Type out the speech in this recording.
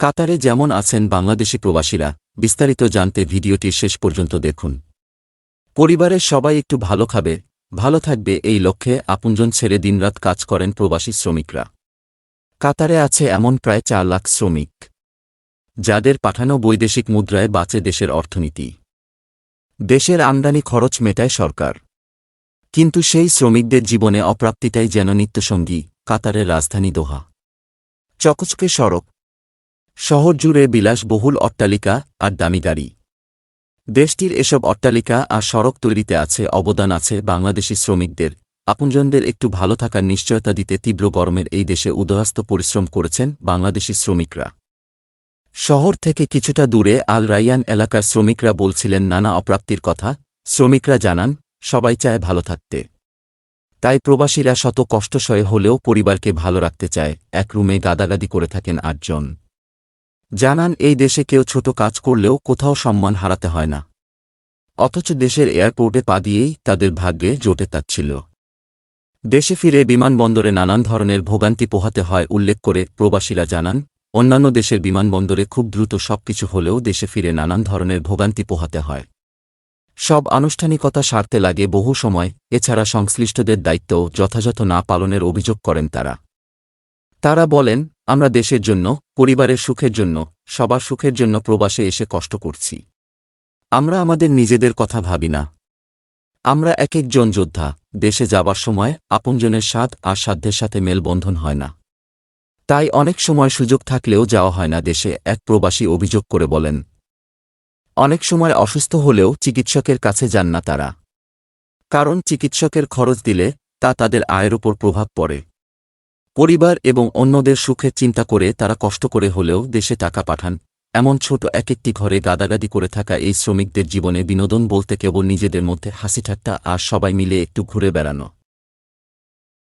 কাতারে যেমন আছেন বাংলাদেশি প্রবাসীরা, বিস্তারিত জানতে ভিডিওটি শেষ পর্যন্ত দেখুন। পরিবারের সবাই একটু ভালো খাবে, ভালো থাকবে এই লক্ষ্যে আপনজন ছেড়ে দিনরাত কাজ করেন প্রবাসী শ্রমিকরা। কাতারে আছে এমন প্রায় চার লাখ শ্রমিক, যাদের পাঠানো বৈদেশিক মুদ্রায় বাঁচে দেশের অর্থনীতি। দেশের আমদানি খরচ মেটায় সরকার। কিন্তু সেই শ্রমিকদের জীবনে অপ্রাপ্তিটাই যেন নিত্যসঙ্গী, কাতারের রাজধানী দোহা। চকচকে সড়ক শহর জুড়ে বিলাসবহুল অট্টালিকা আর দামি গাড়ি। দেশটির এসব অট্টালিকা আর সড়ক তৈরিতে আছে অবদান আছে বাংলাদেশি শ্রমিকদের। আপনজনদের একটু ভালো থাকার নিশ্চয়তা দিতে তীব্র গরমের এই দেশে উদয়াস্ত পরিশ্রম করেছেন বাংলাদেশি শ্রমিকরা। শহর থেকে কিছুটা দূরে আল রাইয়ান এলাকার শ্রমিকরা বলছিলেন নানা অপ্রাপ্তির কথা। শ্রমিকরা জানান, সবাই চায় ভালো থাকতে। তাই প্রবাসীরা শত কষ্ট সয়ে হলেও পরিবারকে ভালো রাখতে চায়। এক রুমে গাদাগাদি করে থাকেন আটজন। জানান, এই দেশে কেউ ছোট কাজ করলেও কোথাও সম্মান হারাতে হয় না। অথচ দেশের এয়ারপোর্টে পা দিয়েই তাদের ভাগ্যে জোটে তাচ্ছিল। দেশে ফিরে বিমানবন্দরে নানান ধরনের ভোগান্তি পোহাতে হয় উল্লেখ করে প্রবাসীরা জানান, অন্যান্য দেশের বিমানবন্দরে খুব দ্রুত সবকিছু হলেও দেশে ফিরে নানান ধরনের ভোগান্তি পোহাতে হয়। সব আনুষ্ঠানিকতা সারতে লাগে বহু সময়, এছাড়া সংশ্লিষ্টদের দায়িত্বও যথাযথ না পালনের অভিযোগ করেন তারা। তারা বলেন, আমরা দেশের জন্য, পরিবারের সুখের জন্য, সবার সুখের জন্য প্রবাসে এসে কষ্ট করছি। আমরা আমাদের নিজেদের কথা ভাবি না। আমরা এক একজন যোদ্ধা, দেশে যাবার সময় আপনজনের স্বাদ আর সাধ্যের সাথে মেলবন্ধন হয় না। তাই অনেক সময় সুযোগ থাকলেও যাওয়া হয় না দেশে, এক প্রবাসী অভিযোগ করে বলেন। অনেক সময় অসুস্থ হলেও চিকিৎসকের কাছে যান না তারা। কারণ চিকিৎসকের খরচ দিলে তা তাদের আয়ের ওপর প্রভাব পড়ে। পরিবার এবং অন্যদের সুখের চিন্তা করে তারা কষ্ট করে হলেও দেশে টাকা পাঠান। এমন ছোট এক একটি ঘরে গাদাগাদি করে থাকা এই শ্রমিকদের জীবনে বিনোদন বলতে কেবল নিজেদের মধ্যে হাসি ঠাট্টা আর সবাই মিলে একটু ঘুরে বেড়ানো।